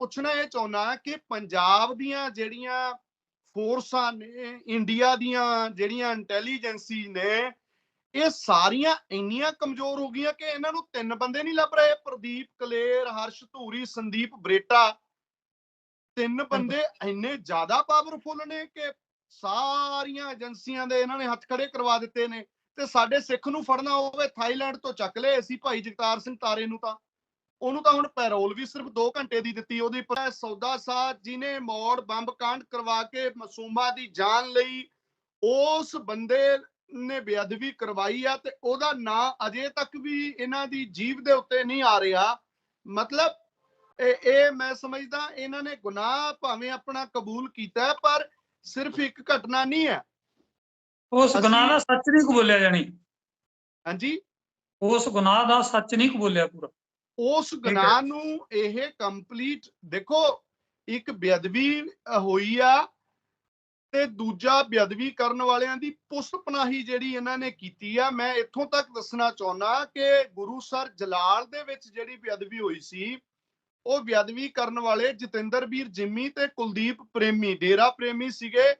ਪੁੱਛਣਾ ਇਹ ਚਾਹੁੰਦਾ ਕਿ ਪੰਜਾਬ ਦੀਆਂ ਜਿਹੜੀਆਂ ਫੋਰਸਾਂ ਨੇ ਇੰਡੀਆ ਦੀਆਂ ਜਿਹੜੀਆਂ ਇੰਟੈਲੀਜੈਂਸੀ ਨੇ ਇਹ ਸਾਰੀਆਂ ਇੰਨੀਆਂ ਕਮਜ਼ੋਰ ਹੋ ਗਈਆਂ ਕਿ ਇਹਨਾਂ ਨੂੰ ਤਿੰਨ ਬੰਦੇ ਨਹੀਂ ਲੱਭ ਰਹੇ ਪ੍ਰਦੀਪ ਕਲੇਰ ਹਰਸ਼ ਧੂਰੀ ਸੰਦੀਪ ਬਰੇਟਾ। ਤਿੰਨ ਬੰਦੇ ਇੰਨੇ ਜ਼ਿਆਦਾ ਪਾਵਰਫੁਲ ਨੇ ਕਿ ਸਾਰੀਆਂ ਏਜੰਸੀਆਂ ਦੇ ਇਹਨਾਂ ਨੇ ਹੱਥ ਖੜੇ ਕਰਵਾ ਦਿੱਤੇ ਨੇ ਤੇ ਸਾਡੇ ਸਿੱਖ ਨੂੰ ਫੜਨਾ ਹੋਵੇ ਥਾਈਲੈਂਡ ਤੋਂ ਚੱਕ ਲਏ ਅਸੀਂ ਭਾਈ ਜਗਤਾਰ ਸਿੰਘ ਤਾਰੇ ਨੂੰ ਤਾਂ। ਉਹਨੂੰ ਤਾਂ ਹੁਣ ਪੈਰੋਲ ਵੀ ਸਿਰਫ 2 ਘੰਟੇ ਦੀ ਦਿੱਤੀ ਉਹਦੀ ਪਰ ਸੌਦਾ ਸਾਧ ਜਿਹਨੇ ਮੋੜ ਬੰਬ ਕਾਂਡ ਕਰਵਾ ਕੇ ਮਾਸੂਮਾਂ ਦੀ ਜਾਨ ਲਈ ਉਸ ਬੰਦੇ ਨੇ ਬੇਅਦਬੀ ਕਰਵਾਈ ਆ ਤੇ ਉਹਦਾ ਨਾਂ ਅਜੇ ਤੱਕ ਵੀ ਇਹਨਾਂ ਦੀ ਜੀਵ ਦੇ ਉੱਤੇ ਨਹੀਂ ਆ ਰਿਹਾ। ਮਤਲਬ ਇਹ ਇਹ ਮੈਂ ਸਮਝਦਾ ਇਹਨਾਂ ਨੇ ਗੁਨਾਹ ਭਾਵੇਂ ਆਪਣਾ ਕਬੂਲ ਕੀਤਾ ਪਰ ਸਿਰਫ ਇੱਕ ਘਟਨਾ ਨਹੀਂ ਹੈ। ਉਸ ਗੁਨਾਹ ਦਾ ਸੱਚ ਨਹੀਂ ਕਬੂਲਿਆ ਜਾਣੀ। ਹਾਂਜੀ? ਉਸ ਗੁਨਾਹ ਦਾ ਸੱਚ ਨਹੀਂ ਕਬੂਲਿਆ ਪੂਰਾ। ਉਸ ਗੁਨਾਹ ਨੂੰ ਇਹ ਕੰਪਲੀਟ ਦੇਖੋ ਇੱਕ ਬੇਅਦਬੀ ਹੋਈ ਆ ਤੇ ਦੂਜਾ ਬੇਅਦਬੀ ਕਰਨ ਵਾਲਿਆਂ ਦੀ ਪੁਸਤ ਪਨਾਹੀ ਜਿਹੜੀ ਇਹਨਾਂ ਨੇ ਕੀਤੀ ਆ ਮੈਂ ਇੱਥੋਂ ਤੱਕ ਦੱਸਣਾ ਚਾਹੁੰਦਾ ਕਿ ਗੁਰੂ ਸਰ ਜਲਾਲ ਦੇ ਵਿੱਚ ਜਿਹੜੀ ਬੇਅਦਬੀ ਹੋਈ ਸੀ ਉਹ ਬੇਅਦਬੀ ਕਰਨ ਵਾਲੇ ਜਤਿੰਦਰ ਵੀਰ ਜਿੰਮੀ ਤੇ ਕੁਲਦੀਪ ਪ੍ਰੇਮੀ ਡੇਰਾ ਪ੍ਰੇਮੀ ਸੀਗੇ।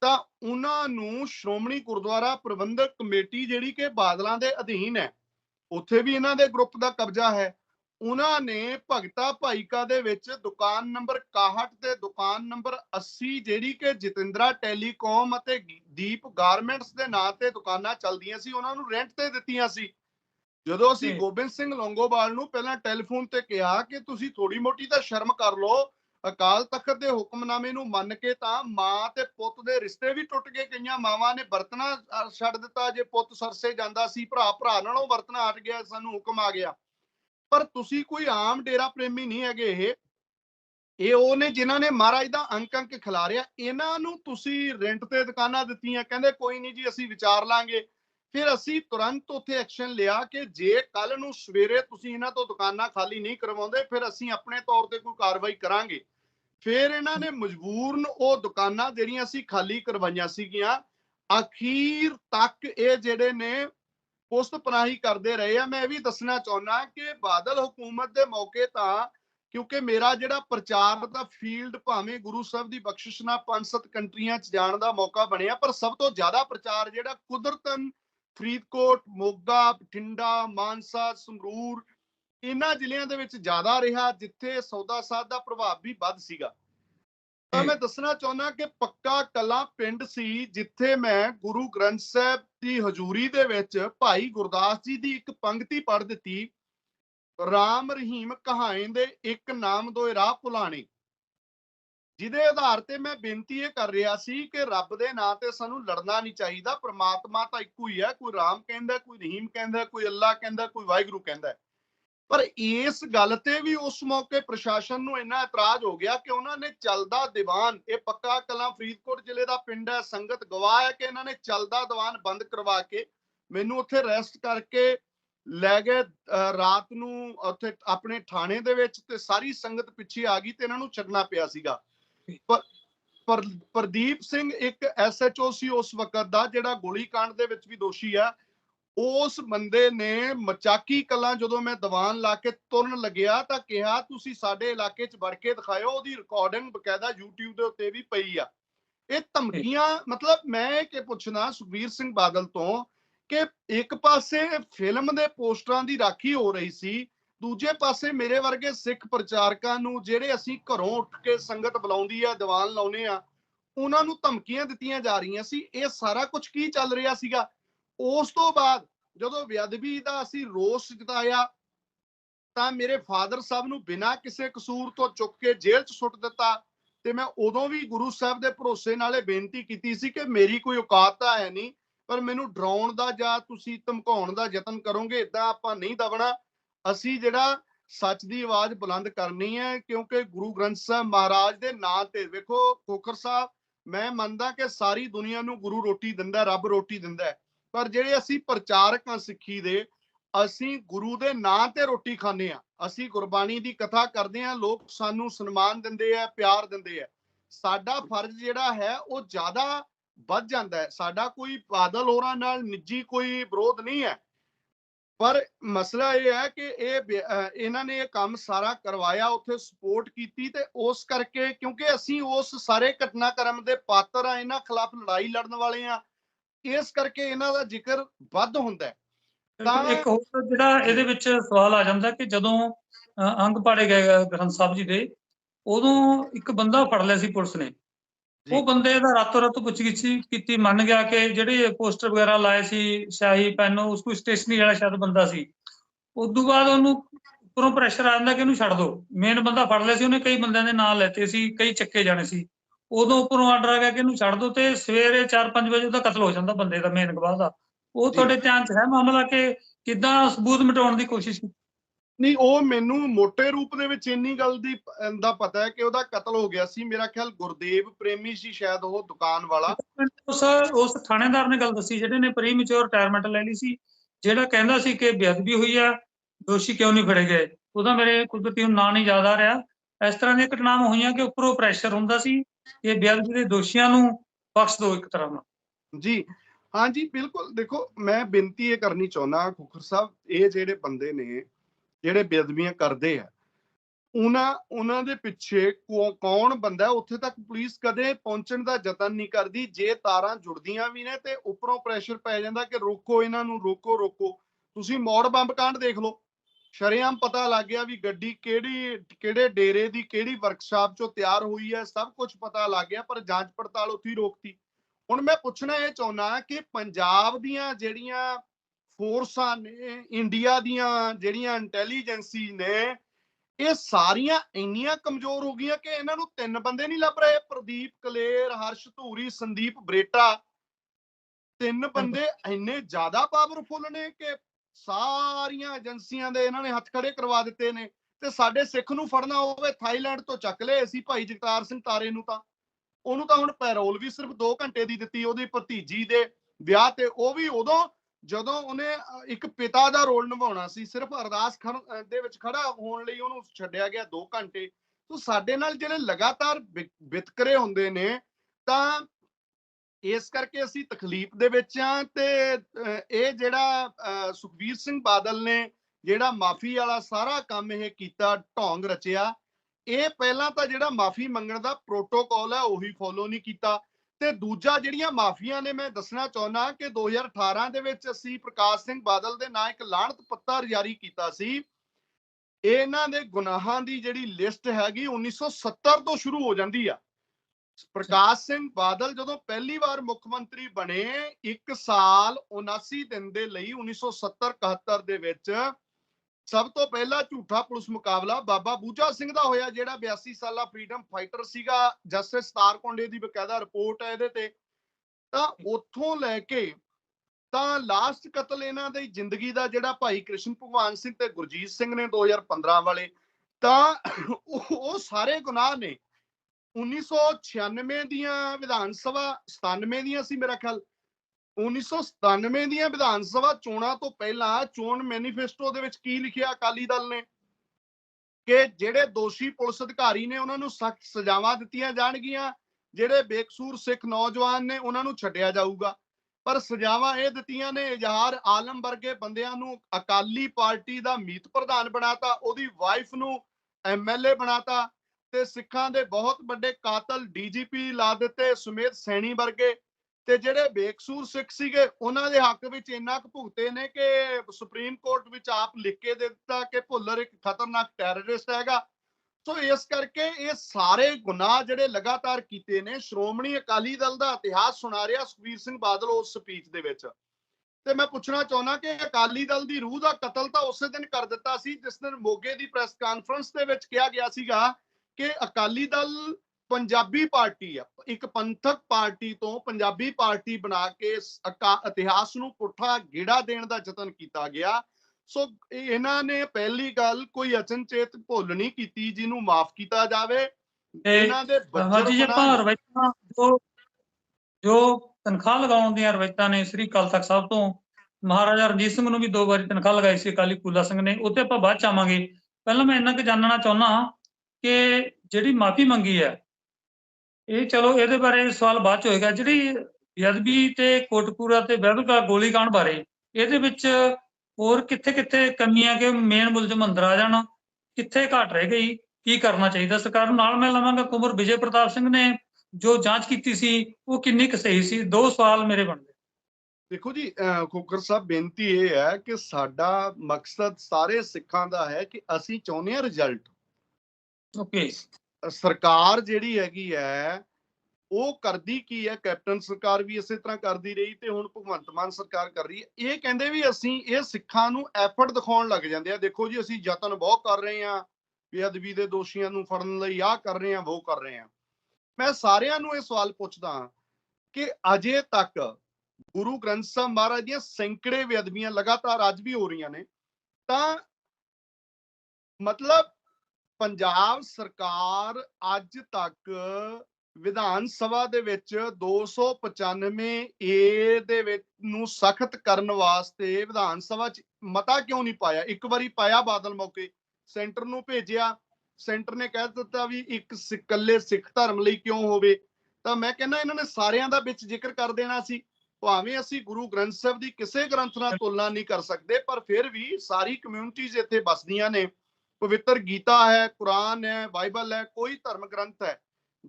ਤਾਂ ਉਹਨਾਂ ਨੂੰ ਸ਼੍ਰੋਮਣੀ ਗੁਰਦੁਆਰਾ ਪ੍ਰਬੰਧਕ ਕਮੇਟੀ ਜਿਹੜੀ ਕਿ ਬਾਦਲਾਂ ਦੇ ਅਧੀਨ ਹੈ ਉੱਥੇ ਵੀ ਇਹਨਾਂ ਦੇ ਗਰੁੱਪ ਦਾ ਕਬਜ਼ਾ ਹੈ। ਉਹਨਾਂ ਨੇ ਭਗਤਾ ਭਾਈਕਾ ਦੇ ਵਿੱਚ ਦੁਕਾਨ ਨੰਬਰ 61 ਤੇ ਦੁਕਾਨ ਨੰਬਰ 80 ਜਿਹੜੀ ਕਿ ਜਤਿੰਦਰਾ ਟੈਲੀਕਾਮ ਅਤੇ ਦੀਪ ਗਾਰਮੈਂਟਸ ਦੇ ਨਾਂ ਤੇ ਦੁਕਾਨਾਂ ਚੱਲਦੀਆਂ ਸੀ ਉਹਨਾਂ ਨੂੰ ਰੈਂਟ ਤੇ ਦਿੱਤੀਆਂ ਸੀ ਜਦੋਂ ਅਸੀਂ। ਗੋਬਿੰਦ ਸਿੰਘ ਲੌਂਗੋਵਾਲ ਨੂੰ ਪਹਿਲਾਂ ਟੈਲੀਫੋਨ ਤੇ ਕਿਹਾ ਕਿ ਤੁਸੀਂ ਥੋੜੀ ਮੋਟੀ ਤਾਂ ਸ਼ਰਮ ਕਰ ਲਓ ਅਕਾਲ ਤਖਤ ਦੇ ਹੁਕਮਨਾਮੇ ਨੂੰ ਮੰਨ ਕੇ ਤਾਂ ਮਾਂ ਤੇ ਪੁੱਤ ਦੇ ਰਿਸ਼ਤੇ ਵੀ ਟੁੱਟ ਗਏ ਕਈਆਂ ਮਾਵਾਂ ਨੇ ਵਰਤਣਾ ਛੱਡ ਦਿੱਤਾ ਜੇ ਪੁੱਤ ਸਰਸੇ ਜਾਂਦਾ ਸੀ ਭਰਾ ਭਰਾ ਨਾਲੋਂ ਵਰਤਣਾ ਹਟ ਗਿਆ ਸਾਨੂੰ ਹੁਕਮ ਆ ਗਿਆ ਪਰ ਤੁਸੀਂ ਕੋਈ ਆਮ ਡੇਰਾ ਪ੍ਰੇਮੀ ਨਹੀਂ ਹੈਗੇ ਇਹ। ਇਹ ਉਹ ਨੇ ਜਿਨ੍ਹਾਂ ਨੇ ਮਹਾਰਾਜ ਦਾ ਅੰਕ ਅੰਕ ਖਿਲਾਰਿਆ, ਇਹਨਾਂ ਨੂੰ ਤੁਸੀਂ ਰੈਂਟ ਤੇ ਦੁਕਾਨਾਂ ਦਿੱਤੀਆਂ, ਕਹਿੰਦੇ ਕੋਈ ਨਹੀਂ ਜੀ, ਅਸੀਂ ਵਿਚਾਰ ਲਾਂਗੇ। ਫਿਰ ਅਸੀਂ ਤੁਰੰਤ ਉੱਥੇ ਐਕਸ਼ਨ ਲਿਆ ਕਿ ਜੇ ਕੱਲ ਨੂੰ ਸਵੇਰੇ ਤੁਸੀਂ ਇਹਨਾਂ ਤੋਂ ਦੁਕਾਨਾਂ ਖਾਲੀ ਨਹੀਂ ਕਰਵਾਉਂਦੇ, ਫਿਰ ਅਸੀਂ ਆਪਣੇ ਤੌਰ ਤੇ ਕੋਈ ਕਾਰਵਾਈ ਕਰਾਂਗੇ। ਫਿਰ ਇਹਨਾਂ ਨੇ ਮਜਬੂਰਨ ਉਹ ਦੁਕਾਨਾਂ ਜਿਹੜੀਆਂ ਅਸੀਂ ਖਾਲੀ ਕਰਵਾਈਆਂ ਸੀਗੀਆਂ, ਅਖੀਰ ਤੱਕ ਇਹ ਜਿਹੜੇ ਨੇ ਪੁਸਤ ਪਨਾਹੀ ਕਰਦੇ ਰਹੇ ਆ। ਮੈਂ ਇਹ ਵੀ ਦੱਸਣਾ ਚਾਹੁੰਦਾ ਕਿ ਬਾਦਲ ਹਕੂਮਤ ਦੇ ਮੌਕੇ ਤਾਂ ਕਿਉਂਕਿ ਮੇਰਾ ਜਿਹੜਾ ਪ੍ਰਚਾਰ ਦਾ ਫੀਲਡ ਭਾਵੇਂ ਗੁਰੂ ਸਾਹਿਬ ਦੀ ਬਖਸ਼ਿਸ਼ ਨਾਲ ਪੰਜ ਸੱਤ ਕੰਟਰੀਆਂ 'ਚ ਜਾਣ ਦਾ ਮੌਕਾ ਬਣਿਆ, ਪਰ ਸਭ ਤੋਂ ਜ਼ਿਆਦਾ ਪ੍ਰਚਾਰ ਜਿਹੜਾ ਕੁਦਰਤਨ, ਫਰੀਦਕੋਟ, ਮੋਗਾ, ਬਠਿੰਡਾ, ਮਾਨਸਾ, ਸੰਗਰੂਰ, ਇਹਨਾਂ ਜ਼ਿਲ੍ਹਿਆਂ ਦੇ ਵਿੱਚ ਜ਼ਿਆਦਾ ਰਿਹਾ, ਜਿੱਥੇ ਸੌਦਾ ਸਾਧ ਦਾ ਪ੍ਰਭਾਵ ਵੀ ਵੱਧ ਸੀਗਾ। ਤਾਂ ਮੈਂ ਦੱਸਣਾ ਚਾਹੁੰਦਾ ਕਿ ਪੱਕਾ ਕਲਾ ਪਿੰਡ ਸੀ, ਜਿੱਥੇ ਮੈਂ ਗੁਰੂ ਗ੍ਰੰਥ ਸਾਹਿਬ ਦੀ ਹਜ਼ੂਰੀ ਦੇ ਵਿੱਚ ਭਾਈ ਗੁਰਦਾਸ ਜੀ ਦੀ ਇੱਕ ਪੰਕਤੀ ਪੜ੍ਹ ਦਿੱਤੀ। ਰਾਮ ਰਹੀਮ ਕਹਾਏ ਦੇ ਇੱਕ ਨਾਮ ਦੋਏ ਰਾਹ ਭੁਲਾਣੇ ਜਿਹਦੇ ਆਧਾਰ ਤੇ ਮੈਂ ਬੇਨਤੀ ਇਹ ਕਰ ਰਿਹਾ ਸੀ ਕਿ ਰੱਬ ਦੇ ਨਾਂ ਤੇ ਸਾਨੂੰ ਲੜਨਾ ਨਹੀਂ ਚਾਹੀਦਾ। ਪ੍ਰਮਾਤਮਾ ਤਾਂ ਇੱਕੋ ਹੀ ਹੈ, ਕੋਈ ਰਾਮ ਕਹਿੰਦਾ, ਕੋਈ ਰਹੀਮ ਕਹਿੰਦਾ, ਕੋਈ ਅੱਲਾ ਕਹਿੰਦਾ, ਕੋਈ ਵਾਹਿਗੁਰੂ ਕਹਿੰਦਾ। ਪਰ ਇਸ ਗੱਲ ਤੇ ਵੀ ਉਸ ਮੌਕੇ ਪ੍ਰਸ਼ਾਸਨ ਨੂੰ ਇੰਨਾ ਇਤਰਾਜ਼ ਹੋ ਗਿਆ ਕਿ ਉਹਨਾਂ ਨੇ ਚੱਲਦਾ ਦੀਵਾਨ, ਇਹ ਪੱਕਾ ਕਲਾਂ ਫਰੀਦਕੋਟ ਜ਼ਿਲ੍ਹੇ ਦਾ ਪਿੰਡ ਹੈ, ਸੰਗਤ ਗਵਾਹ ਹੈ ਕਿ ਇਹਨਾਂ ਨੇ ਚੱਲਦਾ ਦੀਵਾਨ ਬੰਦ ਕਰਵਾ ਕੇ ਮੈਨੂੰ ਉੱਥੇ ਰੈਸਟ ਕਰਕੇ ਲੈ ਗਏ ਰਾਤ ਨੂੰ ਉੱਥੇ ਆਪਣੇ ਥਾਣੇ ਦੇ ਵਿੱਚ ਤੇ ਸਾਰੀ ਸੰਗਤ ਪਿੱਛੇ ਆ ਗਈ ਤੇ ਇਹਨਾਂ ਨੂੰ ਛੱਡਣਾ ਪਿਆ ਸੀਗਾ। ਪਰ ਪਰ, ਪ੍ਰਦੀਪ ਸਿੰਘ ਇੱਕ ਐਸਐਚਓ ਸੀ ਉਸ ਵਕਤ ਦਾ ਜਿਹੜਾ ਗੋਲੀकांड ਦੇ ਵਿੱਚ ਵੀ ਦੋਸ਼ੀ ਆ ਉਸ ਬੰਦੇ ਨੇ ਮਚਾਕੀ ਕਲਾਂ ਜਦੋਂ ਮੈਂ ਦੀਵਾਨ ਲਾ ਕੇ ਤੁਰਨ ਲੱਗਿਆ ਤਾਂ ਕਿਹਾ, ਤੁਸੀਂ ਸਾਡੇ ਇਲਾਕੇ 'ਚ ਵੜ ਕੇ ਦਿਖਾਇਓ, ਉਹਦੀ ਰਿਕਾਰਡਿੰਗ ਬਕਾਇਦਾ YouTube ਦੇ ਉੱਤੇ ਵੀ ਪਈ ਆ। ਇਹ ਧਮਕੀਆਂ, ਮਤਲਬ ਮੈਂ ਇਹ ਕਿ ਪੁੱਛਣਾ ਸੁਖਬੀਰ ਸਿੰਘ ਬਾਦਲ ਤੋਂ ਕਿ ਇੱਕ ਪਾਸੇ ਫਿਲਮ ਦੇ ਪੋਸਟਰਾਂ ਦੀ ਰਾਖੀ ਹੋ ਰਹੀ ਸੀ, ਦੂਜੇ ਪਾਸੇ ਮੇਰੇ ਵਰਗੇ ਸਿੱਖ ਪ੍ਰਚਾਰਕਾਂ ਨੂੰ ਜਿਹੜੇ ਅਸੀਂ ਘਰੋਂ ਉੱਠ ਕੇ ਸੰਗਤ ਬੁਲਾਉਂਦੀ ਆ, ਦੀਵਾਨ ਲਾਉਨੇ ਆ, ਉਹਨਾਂ ਨੂੰ ਧਮਕੀਆਂ ਦਿੱਤੀਆਂ ਜਾ ਰਹੀਆਂ ਸੀ। ਇਹ ਸਾਰਾ ਕੁਝ ਕੀ ਚੱਲ ਰਿਹਾ ਸੀਗਾ? ਉਸ ਤੋਂ ਬਾਅਦ ਜਦੋਂ ਵਿਅਦਬੀ ਦਾ ਅਸੀਂ ਰੋਸ ਜਤਾਇਆ, ਤਾਂ ਮੇਰੇ ਫਾਦਰ ਸਾਹਿਬ ਨੂੰ ਬਿਨਾਂ ਕਿਸੇ ਕਸੂਰ ਤੋਂ ਚੁੱਕ ਕੇ ਜੇਲ੍ਹ 'ਚ ਸੁੱਟ ਦਿੱਤਾ ਤੇ ਮੈਂ ਉਦੋਂ ਵੀ ਗੁਰੂ ਸਾਹਿਬ ਦੇ ਭਰੋਸੇ ਨਾਲ ਇਹ ਬੇਨਤੀ ਕੀਤੀ ਸੀ ਕਿ ਮੇਰੀ ਕੋਈ ਔਕਾਤ ਤਾਂ ਹੈ ਨਹੀਂ, ਪਰ ਮੈਨੂੰ ਡਰਾਉਣ ਦਾ ਜਾਂ ਤੁਸੀਂ ਧਮਕਾਉਣ ਦਾ ਯਤਨ ਕਰੋਗੇ ਇਦਾਂ ਆਪਾਂ ਨਹੀਂ ਦਬਣਾ। ਅਸੀਂ ਜਿਹੜਾ ਸੱਚ ਦੀ ਆਵਾਜ਼ ਬੁਲੰਦ ਕਰਨੀ ਹੈ, ਕਿਉਂਕਿ ਗੁਰੂ ਗ੍ਰੰਥ ਸਾਹਿਬ ਮਹਾਰਾਜ ਦੇ ਨਾਂ ਤੇ ਵੇਖੋ ਖੋਖਰ ਸਾਹਿਬ, ਮੈਂ ਮੰਨਦਾ ਕਿ ਸਾਰੀ ਦੁਨੀਆ ਨੂੰ ਗੁਰੂ ਰੋਟੀ ਦਿੰਦਾ, ਰੱਬ ਰੋਟੀ ਦਿੰਦਾ ਪਰ ਜਿਹੜੇ ਅਸੀਂ ਪ੍ਰਚਾਰਕ ਹਾਂ ਸਿੱਖੀ ਦੇ, ਅਸੀਂ ਗੁਰੂ ਦੇ ਨਾਂ ਤੇ ਰੋਟੀ ਖਾਂਦੇ ਆ ਅਸੀਂ ਗੁਰਬਾਣੀ ਦੀ ਕਥਾ ਕਰਦੇ ਆ ਲੋਕ ਸਾਨੂੰ ਸਨਮਾਨ ਦਿੰਦੇ ਆ, ਪਿਆਰ ਦਿੰਦੇ ਆ। ਸਾਡਾ ਫਰਜ਼ ਜਿਹੜਾ ਹੈ, ਉਹ ਜ਼ਿਆਦਾ ਵੱਧ ਜਾਂਦਾ ਹੈ। ਸਾਡਾ ਕੋਈ ਬਾਦਲ ਹੋਰਾਂ ਨਾਲ ਨਿੱਜੀ ਕੋਈ ਵਿਰੋਧ ਨਹੀਂ ਹੈ। ਪਰ ਮਸਲਾ ਇਹ ਹੈ ਕਿ ਇਹ ਇਹਨਾਂ ਨੇ ਇਹ ਕੰਮ ਸਾਰਾ ਕਰਵਾਇਆ, ਉੱਥੇ ਸਪੋਰਟ ਕੀਤੀ ਤੇ ਉਸ ਕਰਕੇ ਕਿਉਂਕਿ ਅਸੀਂ ਉਸ ਸਾਰੇ ਘਟਨਾਕ੍ਰਮ ਦੇ ਪਾਤਰ ਆ ਇਹਨਾਂ ਖਿਲਾਫ ਲੜਾਈ ਲੜਨ ਵਾਲੇ ਆ ਇਸ ਕਰਕੇ ਇਹਨਾਂ ਦਾ ਜ਼ਿਕਰ ਵੱਧ ਹੁੰਦਾ ਹੈ। ਤਾਂ- ਇੱਕ ਹੋਰ ਜਿਹੜਾ ਇਹਦੇ ਵਿੱਚ ਸਵਾਲ ਆ ਜਾਂਦਾ ਕਿ ਜਦੋਂ ਅੰਗ ਪਾੜੇ ਗਏ ਗ੍ਰੰਥ ਸਾਹਿਬ ਜੀ ਦੇ ਉਦੋਂ ਇੱਕ ਬੰਦਾ ਫੜ ਲਿਆ ਸੀ ਪੁਲਿਸ ਨੇ। ਉਹ ਬੰਦੇ ਦਾ ਰਾਤੋਂ ਰਾਤ ਪੁੱਛਗਿੱਛ ਕੀਤੀ ਮੰਨ ਗਿਆ ਕਿ ਜਿਹੜੇ ਪੋਸਟਰ ਵਗੈਰਾ ਲਾਏ ਸੀ ਸ਼ਾਹੀ ਪੈਨ ਉਸ ਕੋਈ ਸਟੇਸ਼ਨਰੀ ਵਾਲਾ ਸ਼ਾਇਦ ਬੰਦਾ ਸੀ। ਉਸ ਤੋਂ ਬਾਅਦ ਉਹਨੂੰ ਉੱਪਰੋਂ ਪ੍ਰੈਸ਼ਰ ਆ ਜਾਂਦਾ ਕਿ ਇਹਨੂੰ ਛੱਡ ਦਿਓ ਮੇਨ ਬੰਦਾ ਫੜ ਲਿਆ ਸੀ ਉਹਨੇ ਕਈ ਬੰਦਿਆਂ ਦੇ ਨਾਂ ਲੈਤੇ ਸੀ ਕਈ ਚੱਕੇ ਜਾਣੇ ਸੀ। ਉਦੋਂ ਉੱਪਰੋਂ ਆਰਡਰ ਆ ਗਿਆ ਕਿ ਇਹਨੂੰ ਛੱਡ ਦਿਓ ਤੇ ਸਵੇਰੇ 4-5 ਵਜੇ ਉਹਦਾ ਕਤਲ ਹੋ ਜਾਂਦਾ ਬੰਦੇ ਦਾ ਮੇਨ ਗਵਾਹ ਦਾ। ਉਹ। ਤੁਹਾਡੇ ਧਿਆਨ 'ਚ ਹੈ ਮਾਮਲਾ ਕਿ ਕਿੱਦਾਂ ਸਬੂਤ ਮਿਟਾਉਣ ਦੀ ਕੋਸ਼ਿਸ਼ ਕੀਤੀ? ਨਹੀਂ ਉਹ ਮੈਨੂੰ ਮੋٹے ਰੂਪ ਦੇ ਵਿੱਚ ਇੰਨੀ ਗੱਲ ਦੀ ਦਾ ਪਤਾ ਹੈ ਕਿ ਉਹਦਾ ਕਤਲ ਹੋ ਗਿਆ ਸੀ। ਮੇਰਾ ਖਿਆਲ ਗੁਰਦੇਵ ਪ੍ਰੇਮੀ ਸੀ ਸ਼ਾਇਦ ਉਹ ਦੁਕਾਨ ਵਾਲਾ। ਉਸ ਉਸ ਥਾਣੇਦਾਰ ਨੇ ਗੱਲ ਦੱਸੀ ਜਿਹੜੇ ਨੇ ਪ੍ਰੀਮੈਚੁਰ ਰਿਟਾਇਰਮੈਂਟ ਲੈ ਲਈ ਸੀ ਜਿਹੜਾ ਕਹਿੰਦਾ ਸੀ ਕਿ ਬੇਅਦਬੀ ਹੋਈ ਆ ਦੋਸ਼ੀ ਕਿਉਂ ਨਹੀਂ ਫੜੇ ਗਏ? ਉਹਦਾ ਮੇਰੇ ਕੁਦਰਤੀ ਨੂੰ ਨਾਂ ਨਹੀਂ ਯਾਦ ਆ ਰਿਹਾ। ਇਸ ਤਰ੍ਹਾਂ ਦੀਆਂ ਘਟਨਾਵਾਂ ਹੋਈਆਂ ਕਿ ਉੱਪਰੋਂ ਪ੍ਰੈਸ਼ਰ ਹੁੰਦਾ ਸੀ ਕਿ ਬੇਅਦਬੀ ਦੇ ਦੋਸ਼ੀਆਂ ਨੂੰ ਬਖਸ਼ ਦਿਓ ਇੱਕ ਤਰ੍ਹਾਂ ਨਾਲ। ਜੀ ਹਾਂਜੀ ਬਿਲਕੁਲ। ਦੇਖੋ, ਮੈਂ ਬੇਨਤੀ ਇਹ ਕਰਨੀ ਚਾਹੁੰਦਾ ਖੁਖਰ ਸਾਹਿਬ, ਇਹ ਜਿਹੜੇ ਬੰਦੇ ਨੇ, ਜਿਹੜੇ ਬੇਅਦਬੀਆਂ ਕਰਦੇ ਆ, ਉਹਨਾਂ ਉਹਨਾਂ ਦੇ ਪਿੱਛੇ ਕੌਣ ਬੰਦਾ ਉੱਥੇ ਤੱਕ ਪੁਲਿਸ ਕਦੇ ਪਹੁੰਚਣ ਦਾ ਯਤਨ ਨਹੀਂ ਕਰਦੀ। ਜੇ ਤਾਰਾਂ ਜੁੜਦੀਆਂ ਵੀ ਨੇ ਤੇ ਉੱਪਰੋਂ ਪ੍ਰੈਸ਼ਰ ਪੈ ਜਾਂਦਾ ਕਿ ਰੋਕੋ ਇਹਨਾਂ ਨੂੰ, ਰੋਕੋ ਰੋਕੋ। ਤੁਸੀਂ ਮੋੜ ਬੰਬ ਕਾਂਡ ਦੇਖ ਲਓ। ਸ਼ਰੇਆਮ ਪਤਾ ਲੱਗ ਗਿਆ ਵੀ ਗੱਡੀ ਕਿਹੜੀ ਕਿਹੜੇ ਡੇਰੇ ਦੀ ਕਿਹੜੀ ਵਰਕਸ਼ਾਪ ਚੋਂ ਤਿਆਰ ਹੋਈ ਹੈ ਸਭ ਕੁਝ ਪਤਾ ਲੱਗ ਗਿਆ ਪਰ ਜਾਂਚ ਪੜਤਾਲ ਉੱਥੇ ਰੋਕਤੀ। ਹੁਣ ਮੈਂ ਪੁੱਛਣਾ ਇਹ ਚਾਹੁੰਦਾ ਕਿ ਪੰਜਾਬ ਦੀਆਂ ਜਿਹੜੀਆਂ ਫੋਰਸਾਂ ਨੇ ਇੰਡੀਆ ਦੀਆਂ ਜਿਹੜੀਆਂ ਇੰਟੈਲੀਜੈਂਸੀ ਨੇ ਇਹ ਸਾਰੀਆਂ ਇੰਨੀਆਂ ਕਮਜ਼ੋਰ ਹੋ ਗਈਆਂ ਕਿ ਇਹਨਾਂ ਨੂੰ ਤਿੰਨ ਬੰਦੇ ਨਹੀਂ ਲੱਭ ਰਹੇ? ਪ੍ਰਦੀਪ ਕਲੇਰ ਹਰਸ਼ ਧੂਰੀ ਸੰਦੀਪ ਬਰੇਟਾ। ਤਿੰਨ ਬੰਦੇ ਇੰਨੇ ਜ਼ਿਆਦਾ ਪਾਵਰਫੁਲ ਨੇ ਕਿ ਸਾਰੀਆਂ ਏਜੰਸੀਆਂ ਦੇ ਇਹਨਾਂ ਨੇ ਹੱਥ ਖੜੇ ਕਰਵਾ ਦਿੱਤੇ ਨੇ ਤੇ ਸਾਡੇ ਸਿੱਖ ਨੂੰ ਫੜਨਾ ਹੋਵੇ, ਥਾਈਲੈਂਡ ਤੋਂ ਚੱਕ ਲਏ ਅਸੀਂ ਭਾਈ ਜਗਤਾਰ ਸਿੰਘ ਤਾਰੇ ਨੂੰ ਤਾਂ। ਉਹਨੂੰ ਤਾਂ ਹੁਣ ਪੈਰੋਲ ਵੀ ਸਿਰਫ 2 ਘੰਟੇ ਦੀ ਦਿੱਤੀ, ਉਹਦੀ ਭਤੀਜੀ ਦੇ ਵਿਆਹ ਤੇ ਉਹ ਵੀ ਉਦੋਂ ਜਦੋਂ ਉਹਨੇ ਇੱਕ ਪਿਤਾ ਦਾ ਰੋਲ ਨਿਭਾਉਣਾ ਸੀ, ਸਿਰਫ ਅਰਦਾਸ ਖੜ- ਦੇ ਵਿੱਚ ਖੜਾ ਹੋਣ ਲਈ ਉਹਨੂੰ ਛੱਡਿਆ ਗਿਆ 2 ਘੰਟੇ। ਸੋ ਸਾਡੇ ਨਾਲ ਜਿਹੜੇ ਲਗਾਤਾਰ ਵਿਤਕਰੇ ਹੁੰਦੇ ਨੇ, ਤਾਂ ਇਸ ਕਰਕੇ ਅਸੀਂ ਤਕਲੀਫ ਦੇ ਵਿੱਚ ਆ ਤੇ ਇਹ ਜਿਹੜਾ ਅ, ਸੁਖਬੀਰ ਸਿੰਘ ਬਾਦਲ ਨੇ ਜਿਹੜਾ ਮਾਫੀ ਵਾਲਾ ਸਾਰਾ ਕੰਮ ਇਹ ਕੀਤਾ ਢੋਂਗ ਰਚਿਆ ਇਹ ਪਹਿਲਾਂ ਤਾਂ ਜਿਹੜਾ ਮਾਫੀ ਮੰਗਣ ਦਾ ਪ੍ਰੋਟੋਕਾਲ ਹੈ ਉਹੀ ਫੋਲੋ ਨਹੀਂ ਕੀਤਾ ਤੇ ਦੂਜਾ ਜਿਹੜੀਆਂ ਮਾਫੀਆਂ ਨੇ ਮੈਂ ਦੱਸਣਾ ਚਾਹੁੰਦਾ ਕਿ 2018 ਦੇ ਵਿੱਚ ਅਸੀਂ ਪ੍ਰਕਾਸ਼ ਸਿੰਘ ਬਾਦਲ ਦੇ ਨਾਂ ਇੱਕ ਲਾਹਣਤ ਪੱਤਰ ਜਾਰੀ ਕੀਤਾ ਸੀ। ਇਹਨਾਂ ਦੇ ਗੁਨਾਹਾਂ ਦੀ ਜਿਹੜੀ ਲਿਸਟ ਹੈਗੀ 1970 ਤੋਂ ਸ਼ੁਰੂ ਹੋ ਜਾਂਦੀ ਆ। ਪ੍ਰਕਾਸ਼ ਸਿੰਘ ਬਾਦਲ ਜਦੋਂ ਪਹਿਲੀ ਵਾਰ ਮੁੱਖ ਮੰਤਰੀ ਬਣੇ 1 ਸਾਲ 79 ਦਿਨ ਦੇ ਲਈ 1970 71 ਦੇ ਵਿੱਚ ਸਭ ਤੋਂ ਪਹਿਲਾ ਝੂਠਾ ਪੁਲਿਸ ਮੁਕਾਬਲਾ ਬਾਬਾ ਬੂਝਾ ਸਿੰਘ ਦਾ ਹੋਇਆ, ਜਿਹੜਾ 82 ਸਾਲਾ ਫਰੀडम ਫਾਈਟਰ ਸੀਗਾ, ਜਸਟਿਸ ਸਤਾਰਕੋਂਡੇ ਦੀ ਬਕਾਇਦਾ ਰਿਪੋਰਟ ਹੈ ਇਹਦੇ ਤੇ। ਤਾਂ ਉੱਥੋਂ ਲੈ ਕੇ ਤਾਂ ਲਾਸਟ ਕਤਲ ਇਹਨਾਂ ਦੀ ਜ਼ਿੰਦਗੀ ਦਾ ਜਿਹੜਾ ਭਾਈ ਕ੍ਰਿਸ਼ਨ ਭਗਵਾਨ ਸਿੰਘ ਤੇ ਗੁਰਜੀਤ ਸਿੰਘ ਨੇ 2015 ਵਾਲੇ, ਤਾਂ ਉਹ ਸਾਰੇ ਗੁਨਾਹ ਨੇ। 1996 ਦੀਆਂ ਵਿਧਾਨ ਸਭਾ 97 ਦੀਆਂ ਸੀ ਮੇਰਾ ਖਿਆਲ। 1997 ਦੀਆਂ ਵਿਧਾਨ ਸਭਾ ਚੋਣਾਂ ਤੋਂ ਪਹਿਲਾਂ ਚੋਣ ਮੈਨੀਫੈਸਟੋ ਦੇ ਵਿੱਚ ਕੀ ਲਿਖਿਆ ਅਕਾਲੀ ਦਲ ਨੇ? ਕਿ ਜਿਹੜੇ ਦੋਸ਼ੀ ਪੁਲਿਸ ਅਧਿਕਾਰੀ ਨੇ ਉਹਨਾਂ ਨੂੰ ਸਖਤ ਸਜ਼ਾਵਾਂ ਦਿੱਤੀਆਂ ਜਾਣਗੀਆਂ, ਜਿਹੜੇ ਬੇਕਸੂਰ ਸਿੱਖ ਨੌਜਵਾਨ ਨੇ ਉਹਨਾਂ ਨੂੰ ਛੱਡਿਆ ਜਾਊਗਾ। ਪਰ ਸਜ਼ਾਵਾਂ ਇਹ ਦਿੱਤੀਆਂ ਨੇ, ਇਜ਼ਹਾਰ ਆਲਮ ਵਰਗੇ ਬੰਦਿਆਂ ਨੂੰ ਅਕਾਲੀ ਪਾਰਟੀ ਦਾ ਮੀਤ ਪ੍ਰਧਾਨ ਬਣਾਤਾ, ਉਹਦੀ ਵਾਈਫ ਨੂੰ ਐਮਐਲਏ ਬਣਾਤਾ ਤੇ ਸਿੱਖਾਂ ਦੇ ਬਹੁਤ ਵੱਡੇ ਕਾਤਲ ਡੀਜੀਪੀ ਲਾ ਦਿੱਤੇ ਸੁਮੇਧ ਸੈਣੀ ਵਰਗੇ ਤੇ ਜਿਹੜੇ ਬੇਕਸੂਰ ਸਿੱਖ ਸੀਗੇ, ਉਹਨਾਂ ਦੇ ਹੱਕ ਵਿੱਚ ਇੰਨਾ ਕੁ ਭੁਗਤੇ ਨੇ ਕਿ ਸੁਪਰੀਮ ਕੋਰਟ ਵਿੱਚ ਆਪ ਲਿਖ ਕੇ ਦੇ ਦਿੱਤਾ ਕਿ ਭੁੱਲਰ ਇੱਕ ਖਤਰਨਾਕ ਟੈਰਰਿਸਟ ਹੈਗਾ। ਸੋ ਇਸ ਕਰਕੇ ਇਹ ਸਾਰੇ ਗੁਨਾਹ ਜਿਹੜੇ ਲਗਾਤਾਰ ਕੀਤੇ ਨੇ, ਸ਼੍ਰੋਮਣੀ ਅਕਾਲੀ ਦਲ ਦਾ ਇਤਿਹਾਸ ਸੁਣਾ ਰਿਹਾ ਸੁਖਬੀਰ ਸਿੰਘ ਬਾਦਲ ਉਸ ਸਪੀਚ ਦੇ ਵਿੱਚ। ਤੇ ਮੈਂ ਪੁੱਛਣਾ ਚਾਹੁੰਦਾ ਕਿ ਅਕਾਲੀ ਦਲ ਦੀ ਰੂਹ ਦਾ ਕਤਲ ਤਾਂ ਉਸੇ ਦਿਨ ਕਰ ਦਿੱਤਾ ਸੀ, ਜਿਸ ਦਿਨ ਮੋਗੇ ਦੀ ਪ੍ਰੈਸ ਕਾਨਫਰੰਸ ਦੇ ਵਿੱਚ ਕਿਹਾ ਗਿਆ ਸੀਗਾ ਕਿ ਅਕਾਲੀ ਦਲ ਪੰਜਾਬੀ ਪਾਰਟੀ ਆ ਇੱਕ ਪੰਥਕ ਪਾਰਟੀ ਤੋਂ ਪੰਜਾਬੀ ਪਾਰਟੀ ਬਣਾ ਕੇ ਇਤਿਹਾਸ ਨੂੰ ਪੁੱਠਾ ਗੇੜਾ ਦੇਣ ਦਾ ਯਤਨ ਕੀਤਾ ਗਿਆ। ਸੋ ਇਹ- ਇਹਨਾਂ ਨੇ ਪਹਿਲੀ ਗੱਲ ਕੋਈ ਅਚਨਚੇਤ ਭੁੱਲ ਨਹੀਂ ਕੀਤੀ ਜਿਹਨੂੰ ਮਾਫ ਕੀਤਾ ਜਾਵੇ। ਇਹਨਾਂ ਦੇ ਹਾਜੀ ਜੇ ਜੋ ਜੋ ਤਨਖਾਹ ਲਗਾਉਣ ਦੀਆਂ ਰਵਾਇਤਾਂ ਨੇ ਸ੍ਰੀ ਅਕਾਲ ਤਖਤ ਸਾਹਿਬ ਤੋਂ ਮਹਾਰਾਜਾ ਰਣਜੀਤ ਸਿੰਘ ਨੂੰ ਵੀ ਦੋ ਵਾਰੀ ਤਨਖਾਹ ਲਗਾਈ ਸੀ ਅਕਾਲੀ ਫੂਲਾ ਸਿੰਘ ਨੇ ਉੱਤੇ ਆਪਾਂ ਬਾਅਦ ਚ ਆਵਾਂਗੇ। ਪਹਿਲਾਂ ਮੈਂ ਇੰਨਾ ਕੁ ਜਾਣਨਾ ਚਾਹੁੰਦਾ ਹਾਂ ਕਿ ਜਿਹੜੀ ਮਾਫੀ ਮੰਗੀ ਹੈ, ਇਹ ਚਲੋ ਇਹਦੇ ਬਾਰੇ ਸਵਾਲ ਬਾਅਦ ਚ ਹੋਏਗਾ। ਜਿਹੜੀ ਬੇਅਦਬੀ ਤੇ ਕੋਟਪੂਰਾ ਤੇ ਬਹਿਬਲਕਾ ਗੋਲੀकांड ਬਾਰੇ, ਇਹਦੇ ਵਿੱਚ ਹੋਰ ਕਿੱਥੇ ਕਿੱਥੇ ਕਮੀਆਂ ਕਿ ਮੇਨ ਮੁਲਜ਼ਮ ਅੰਦਰ ਆ ਜਾਣ, ਕਿੱਥੇ ਘਾਟ ਰਹਿ ਗਈ, ਕੀ ਕਰਨਾ ਚਾਹੀਦਾ? ਸਰਕਾਰ ਨੂੰ ਨਾਲ ਮੈਂ ਲਵਾਂਗਾ, ਕੁਮਰ ਵਿਜੇ ਪ੍ਰਤਾਪ ਸਿੰਘ ਨੇ ਜੋ ਜਾਂਚ ਕੀਤੀ ਸੀ, ਉਹ ਕਿੰਨੀ ਕੁ ਸਹੀ ਸੀ? ਦੋ ਸਵਾਲ ਮੇਰੇ ਬਣਦੇ। ਦੇਖੋ ਜੀ, ਅਹ ਸਾਹਿਬ, ਬੇਨਤੀ ਇਹ ਹੈ ਕਿ ਸਾਡਾ ਮਕਸਦ ਸਾਰੇ ਸਿੱਖਾਂ ਦਾ ਹੈ ਕਿ ਅਸੀਂ ਚਾਹੁੰਦੇ ਹਾਂ ਰਿਜ਼ਲਟ ਓਕੇ ਸਰਕਾਰ ਜਿਹੜੀ ਹੈਗੀ ਹੈ, ਉਹ ਕਰਦੀ ਕੀ ਹੈ? ਕੈਪਟਨ ਸਰਕਾਰ ਵੀ ਇਸੇ ਤਰ੍ਹਾਂ ਕਰਦੀ ਰਹੀ ਤੇ ਹੁਣ ਭਗਵੰਤ ਮਾਨ ਸਰਕਾਰ ਕਰ ਰਹੀ ਹੈ। ਇਹ ਕਹਿੰਦੇ ਵੀ ਅਸੀਂ ਇਹ ਸਿੱਖਾਂ ਨੂੰ ਐਫਰਟ ਦਿਖਾਉਣ ਲੱਗ ਜਾਂਦੇ ਆ। ਦੇਖੋ ਜੀ, ਅਸੀਂ ਯਤਨ ਬਹੁਤ ਕਰ ਰਹੇ ਹਾਂ, ਬੇਅਦਬੀ ਦੇ ਦੋਸ਼ੀਆਂ ਨੂੰ ਫੜਨ ਲਈ ਆਹ ਕਰ ਰਹੇ ਹਾਂ ਉਹ ਕਰ ਰਹੇ ਹਾਂ। ਮੈਂ ਸਾਰਿਆਂ ਨੂੰ ਇਹ ਸਵਾਲ ਪੁੱਛਦਾ ਹਾਂ ਕਿ ਅਜੇ ਤੱਕ ਗੁਰੂ ਗ੍ਰੰਥ ਸਾਹਿਬ ਮਹਾਰਾਜ ਦੀਆਂ ਸੈਂਕੜੇ ਬੇਅਦਬੀਆਂ ਲਗਾਤਾਰ ਅੱਜ ਵੀ ਹੋ ਰਹੀਆਂ ਨੇ, ਤਾਂ ਮਤਲਬ ਪੰਜਾਬ ਸਰਕਾਰ ਅੱਜ ਤੱਕ ਵਿਧਾਨ ਸਭਾ ਦੇ ਵਿੱਚ 295 ਏ ਦੇ ਵਿੱਚ ਨੂੰ ਸਖਤ ਕਰਨ ਵਾਸਤੇ ਵਿਧਾਨ ਸਭਾ ਚ ਮਤਾ ਕਿਉਂ ਨਹੀਂ ਪਾਇਆ? ਇੱਕ ਵਾਰੀ ਪਾਇਆ ਬਾਦਲ ਮੌਕੇ ਸੈਂਟਰ ਨੂੰ ਭੇਜਿਆ। ਸੈਂਟਰ ਨੇ ਕਹਿ ਦਿੱਤਾ ਵੀ ਇੱਕ ਇਕੱਲੇ ਸਿੱਖ ਧਰਮ ਲਈ ਕਿਉਂ ਹੋਵੇ? ਤਾਂ ਮੈਂ ਕਹਿੰਦਾ ਇਹਨਾਂ ਨੇ ਸਾਰਿਆਂ ਦਾ ਵਿੱਚ ਜ਼ਿਕਰ ਕਰ ਦੇਣਾ ਸੀ। ਭਾਵੇਂ ਅਸੀਂ ਗੁਰੂ ਗ੍ਰੰਥ ਸਾਹਿਬ ਦੀ ਕਿਸੇ ਗ੍ਰੰਥ ਨਾਲ ਤੁਲਨਾ ਨਹੀਂ ਕਰ ਸਕਦੇ ਪਰ ਫਿਰ ਵੀ ਸਾਰੀ ਕਮਿਊਨਿਟੀਜ਼ ਇੱਥੇ ਬਸਦੀਆਂ ਨੇ। ਪਵਿੱਤਰ ਗੀਤਾ ਹੈ, ਕੁਰਾਨ ਹੈ, ਬਾਈਬਲ ਹੈ, ਕੋਈ ਧਰਮ ਗ੍ਰੰਥ ਹੈ।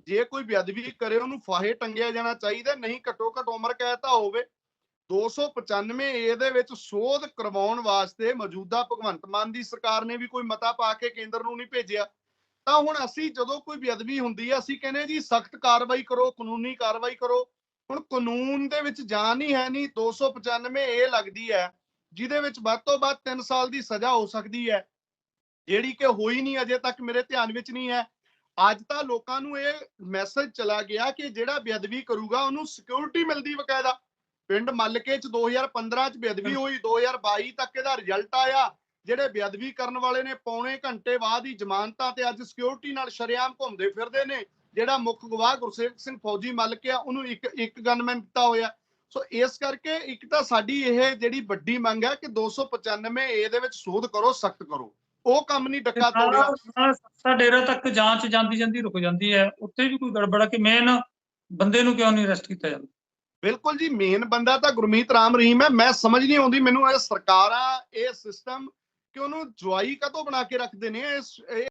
ਜੇ ਕੋਈ ਬੇਅਦਬੀ ਕਰੇ, ਉਹਨੂੰ ਫਾਹੇ ਟੰਗਿਆ ਜਾਣਾ ਚਾਹੀਦਾ, ਨਹੀਂ ਘੱਟੋ ਘੱਟ ਉਮਰ ਕੈਦ ਤਾਂ ਹੋਵੇ। 295 ਏ ਦੇ ਵਿੱਚ ਸੋਧ ਕਰਵਾਉਣ ਵਾਸਤੇ ਮੌਜੂਦਾ ਭਗਵੰਤ ਮਾਨ ਦੀ ਸਰਕਾਰ ਨੇ ਵੀ ਕੋਈ ਮਤਾ ਪਾ ਕੇ ਕੇਂਦਰ ਨੂੰ ਨਹੀਂ ਭੇਜਿਆ। ਤਾਂ ਹੁਣ ਅਸੀਂ ਜਦੋਂ ਕੋਈ ਬੇਅਦਬੀ ਹੁੰਦੀ ਹੈ ਅਸੀਂ ਕਹਿੰਦੇ ਜੀ, ਸਖਤ ਕਾਰਵਾਈ ਕਰੋ, ਕਾਨੂੰਨੀ ਕਾਰਵਾਈ ਕਰੋ। ਹੁਣ ਕਾਨੂੰਨ ਦੇ ਵਿੱਚ ਜਾਨ ਹੀ ਹੈ ਨਹੀਂ 295 ਏ ਲੱਗਦੀ ਹੈ, ਜਿਹਦੇ ਵਿੱਚ ਵੱਧ ਤੋਂ ਵੱਧ 3 ਸਾਲ ਦੀ ਸਜ਼ਾ ਹੋ ਸਕਦੀ ਹੈ। ਜਿਹੜੀ ਕਿ ਹੋਈ ਨਹੀਂ ਅਜੇ ਤੱਕ ਮੇਰੇ ਧਿਆਨ ਵਿੱਚ ਨਹੀਂ ਹੈ। ਅੱਜ ਤਾਂ ਲੋਕਾਂ ਨੂੰ ਇਹ ਮੈਸੇਜ ਚਲਾ ਗਿਆ ਕਿ ਜਿਹੜਾ ਬੇਅਦਬੀ ਕਰੂਗਾ ਉਹਨੂੰ ਸਿਕਿਉਰਿਟੀ ਮਿਲਦੀ ਬਕਾਇਦਾ। ਪਿੰਡ ਮੱਲਕੇ ਚ 2015 ਚ ਬੇਅਦਬੀ ਹੋਈ 2022 ਤੱਕ ਇਹਦਾ ਰਿਜ਼ਲਟ ਆਇਆ। ਜਿਹੜੇ ਬੇਅਦਬੀ ਕਰਨ ਵਾਲੇ ਨੇ ਪੌਣੇ ਘੰਟੇ ਬਾਅਦ ਹੀ ਜ਼ਮਾਨਤਾਂ ਤੇ ਅੱਜ ਸਿਕਿਉਰਿਟੀ ਨਾਲ ਸ਼ਰੇਆਮ ਘੁੰਮਦੇ ਫਿਰਦੇ ਨੇ। ਜਿਹੜਾ ਮੁੱਖ ਗਵਾਹ ਗੁਰਸੇਵਕ ਸਿੰਘ ਫੌਜੀ ਮੱਲਕ ਆ ਉਹਨੂੰ ਇੱਕ ਇੱਕ ਗਨਮੈਨ ਦਿੱਤਾ ਹੋਇਆ। ਸੋ ਇਸ ਕਰਕੇ ਇੱਕ ਤਾਂ ਸਾਡੀ ਇਹ ਜਿਹੜੀ ਵੱਡੀ ਮੰਗ ਹੈ ਕਿ 295 ਏ ਦੇ ਵਿੱਚ ਸੋਧ ਕਰੋ ਸਖਤ ਕਰੋ। ਉਹ ਕੰਮ ਨਹੀਂ ਡੱਕਾ ਤੋੜਿਆ। ਸਾ ਡੇਰਾ ਤੱਕ ਜਾਂਚ ਜਾਂਦੀ ਜਾਂਦੀ ਰੁਕ ਜਾਂਦੀ ਹੈ। ਉੱਥੇ ਵੀ ਕੋਈ ਗੜਬੜ ਕਿ ਮੇਨ ਬੰਦੇ ਨੂੰ ਕਿਉਂ ਨਹੀਂ ਅਰੈਸਟ ਕੀਤਾ ਜਾਂਦਾ? ਬਿਲਕੁਲ ਜੀ ਮੇਨ ਬੰਦਾ ਤਾਂ ਗੁਰਮੀਤ ਰਾਮ ਰਹੀਮ ਹੈ। ਮੈਂ ਸਮਝ ਨਹੀਂ ਆਉਂਦੀ ਮੈਨੂੰ ਇਹ ਸਰਕਾਰਾਂ ਇਹ ਸਿਸਟਮ ਕਿ ਉਹਨੂੰ ਜਵਾਈ ਕਦੋਂ ਬਣਾ ਕੇ ਰੱਖਦੇ ਨੇ? ਇਸ